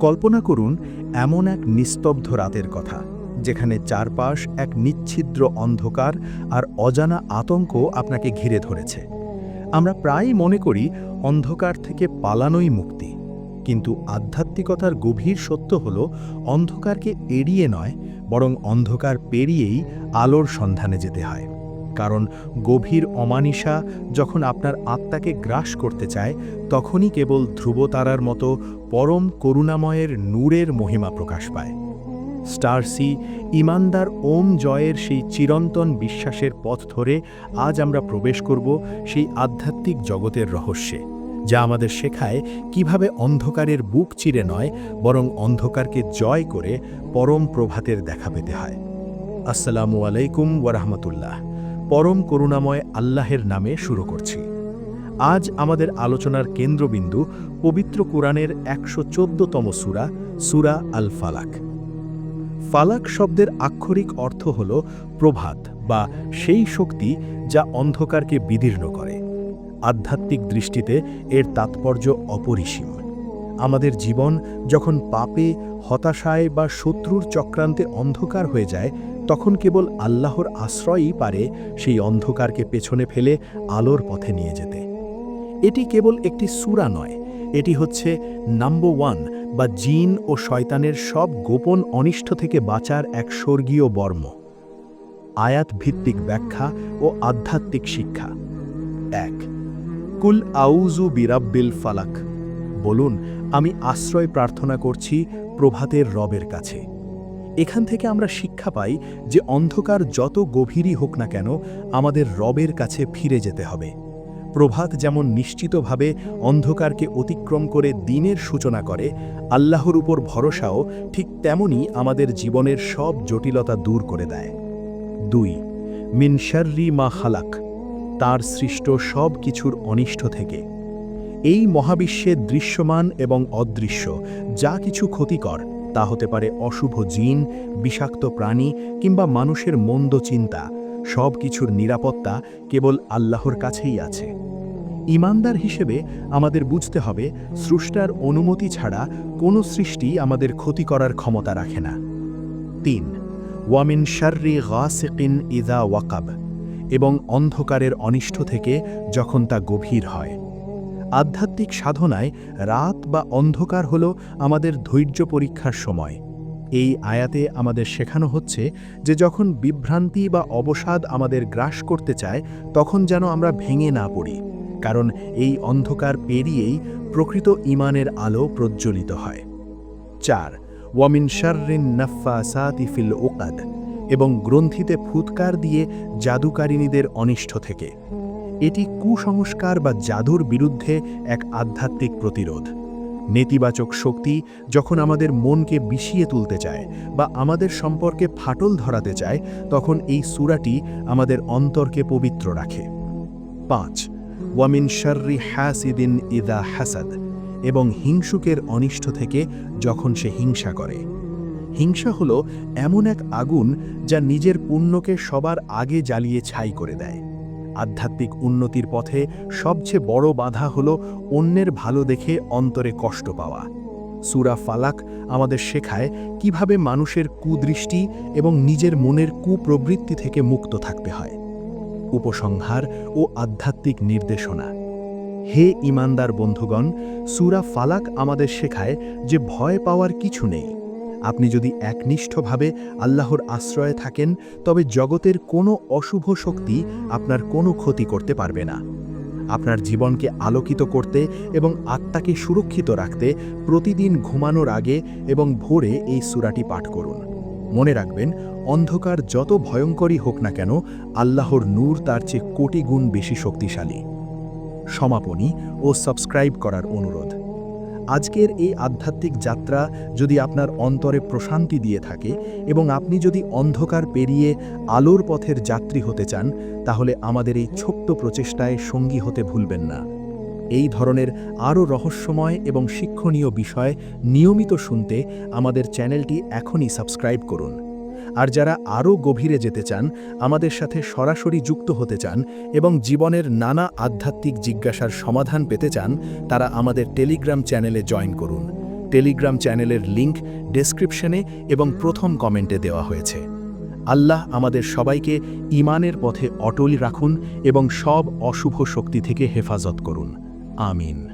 কল্পনা করুন, এমন এক নিস্তব্ধ রাতের কথা, যেখানে চারপাশ এক নিচ্ছিদ্র অন্ধকার আর অজানা আতঙ্ক আপনাকে ঘিরে ধরেছে। আমরা প্রায়ই মনে করি, অন্ধকার থেকে পালানোই মুক্তি। কিন্তু আধ্যাত্মিকতার গভীর সত্য হল, অন্ধকারকে এড়িয়ে নয়, বরং অন্ধকার পেরিয়েই আলোর সন্ধানে যেতে হয়। কারণ গভীর অমানিসা যখন আপনার আত্মাকে গ্রাস করতে চায়, তখনই কেবল ধ্রুবতারার মতো পরম করুণাময়ের নূরের মহিমা প্রকাশ পায়। স্টারসি, ইমানদার ওম জয়ের সেই চিরন্তন বিশ্বাসের পথ ধরে আজ আমরা প্রবেশ করব সেই আধ্যাত্মিক জগতের রহস্যে, যা আমাদের শেখায় কীভাবে অন্ধকারের বুক চিরে নয়, বরং অন্ধকারকে জয় করে পরম প্রভাতের দেখা পেতে হয়। আসসালামু আলাইকুম ওয়ারহমতুল্লাহ পরম করুণাময় আল্লাহের নামে শুরু করছি। আজ আমাদের আলোচনার কেন্দ্রবিন্দু পবিত্র কোরআনের একশো চোদ্দতম সুরা সুরা আল ফালাক ফালাক শব্দের আক্ষরিক অর্থ হল প্রভাত বা সেই শক্তি যা অন্ধকারকে বিদীর্ণ করে। আধ্যাত্মিক দৃষ্টিতে এর তাৎপর্য অপরিসীম। আমাদের জীবন যখন পাপে, হতাশায় বা শত্রুর চক্রান্তে অন্ধকার হয়ে যায়, তখন কেবল আল্লাহর আশ্রয়ই পারে সেই অন্ধকারকে পেছনে ফেলে আলোর পথে নিয়ে যেতে। এটি কেবল একটি সুরা নয়, এটি হচ্ছে নাম্বার ওয়ান বা জিন ও শয়তানের সব গোপন অনিষ্ট থেকে বাঁচার এক স্বর্গীয় বর্ম। আয়াত ভিত্তিক ব্যাখ্যা ও আধ্যাত্মিক শিক্ষা। এক, কুল আউজু বিরাব্বিল ফালাক। বলুন আমি আশ্রয় প্রার্থনা করছি প্রভাতের রবের কাছে। এখান থেকে আমরা শিক্ষা পাই যে অন্ধকার যত গভীরই হোক না কেন আমাদের রবের কাছে ফিরে যেতে হবে। প্রভাত যেমন নিশ্চিতভাবে অন্ধকারকে অতিক্রম করে দিনের সূচনা করে, আল্লাহর উপর ভরসাও ঠিক তেমনই আমাদের জীবনের সব জটিলতা দূর করে দেয়। দুই মিনশার্রি মা খালাক, তার সৃষ্ট সব কিছুর অনিষ্ট থেকে। এই মহাবিশ্বে দৃশ্যমান এবং অদৃশ্য, যা কিছু ক্ষতিকর, তা হতে পারে অশুভ জিন, বিষাক্ত প্রাণী কিংবা মানুষের মন্দ চিন্তা, সব কিছুর নিরাপত্তা কেবল আল্লাহর কাছেই আছে। ইমানদার হিসেবে আমাদের বুঝতে হবে, স্রষ্টার অনুমতি ছাড়া কোনো সৃষ্টি আমাদের ক্ষতি করার ক্ষমতা রাখে না। তিন, ওয়ামিন শার্রি গাসিকিন ইদা ওয়াকাব, এবং অন্ধকারের অনিষ্ট থেকে যখন তা গভীর হয়। আধ্যাত্মিক সাধনায় রাত বা অন্ধকার হল আমাদের ধৈর্য পরীক্ষার সময়। এই আয়াতে আমাদের শেখানো হচ্ছে যে যখন বিভ্রান্তি বা অবসাদ আমাদের গ্রাস করতে চায়, তখন যেন আমরা ভেঙে না পড়ি, কারণ এই অন্ধকার পেরিয়েই প্রকৃত ইমানের আলো প্রজ্জ্বলিত হয়। চার, ওয়ামিন শার্রিন নাফাসাতি ফিল ওকাদ এবং গ্রন্থিতে ফুৎকার দিয়ে জাদুকারিনীদের অনিষ্ট থেকে। এটি কুসংস্কার বা জাদুর বিরুদ্ধে এক আধ্যাত্মিক প্রতিরোধ। নেতিবাচক শক্তি যখন আমাদের মনকে বিষিয়ে তুলতে চায় বা আমাদের সম্পর্কে ফাটল ধরাতে চায়, তখন এই সুরাটি আমাদের অন্তরকে পবিত্র রাখে। পাঁচ, ওয়ামিন শার্রি হ্যাসিদিন ইদা হাসাদ এবং হিংসুকের অনিষ্ট থেকে যখন সে হিংসা করে। হিংসা হল এমন এক আগুন যা নিজের পুণ্যকে সবার আগে জ্বালিয়ে ছাই করে দেয়। আধ্যাত্মিক উন্নতির পথে সবচেয়ে বড় বাধা হল অন্যের ভালো দেখে অন্তরে কষ্ট পাওয়া। সুরা ফালাক আমাদের শেখায় কীভাবে মানুষের কুদৃষ্টি এবং নিজের মনের কুপ্রবৃত্তি থেকে মুক্ত থাকতে হয়। উপসংহার ও আধ্যাত্মিক নির্দেশনা। হে ইমানদার বন্ধুগণ, সুরা ফালাক আমাদের শেখায় যে ভয় পাওয়ার কিছু নেই। আপনি যদি একনিষ্ঠভাবে আল্লাহর আশ্রয়ে থাকেন, তবে জগতের কোনো অশুভ শক্তি আপনার কোনো ক্ষতি করতে পারবে না। আপনার জীবনকে আলোকিত করতে এবং আত্মাকে সুরক্ষিত রাখতে প্রতিদিন ঘুমানোর আগে এবং ভোরে এই সুরাটি পাঠ করুন। মনে রাখবেন, অন্ধকার যত ভয়ঙ্করই হোক না কেন, আল্লাহর নূর তার চেয়ে কোটি গুণ বেশি শক্তিশালী। সমাপনী ও সাবস্ক্রাইব করার অনুরোধ। আজকের এই আধ্যাত্মিক যাত্রা যদি আপনার অন্তরে প্রশান্তি দিয়ে থাকে এবং আপনি যদি অন্ধকার পেরিয়ে আলোর পথের যাত্রী হতে চান, তাহলে আমাদের এই ছোট্ট প্রচেষ্টায় সঙ্গী হতে ভুলবেন না। এই ধরনের আরও রহস্যময় এবং শিক্ষণীয় বিষয় নিয়মিত শুনতে আমাদের চ্যানেলটি এখনই সাবস্ক্রাইব করুন। আর যারা আরও গভীরে যেতে চান, আমাদের সাথে সরাসরি যুক্ত হতে চান এবং জীবনের নানা আধ্যাত্মিক জিজ্ঞাসার সমাধান পেতে চান, তারা আমাদের টেলিগ্রাম চ্যানেলে জয়েন করুন। টেলিগ্রাম চ্যানেলের লিংক ডেসক্রিপশনে এবং প্রথম কমেন্টে দেওয়া হয়েছে। আল্লাহ আমাদের সবাইকে ইমানের পথে অটল রাখুন এবং সব অশুভ শক্তি থেকে হেফাজত করুন। আমিন।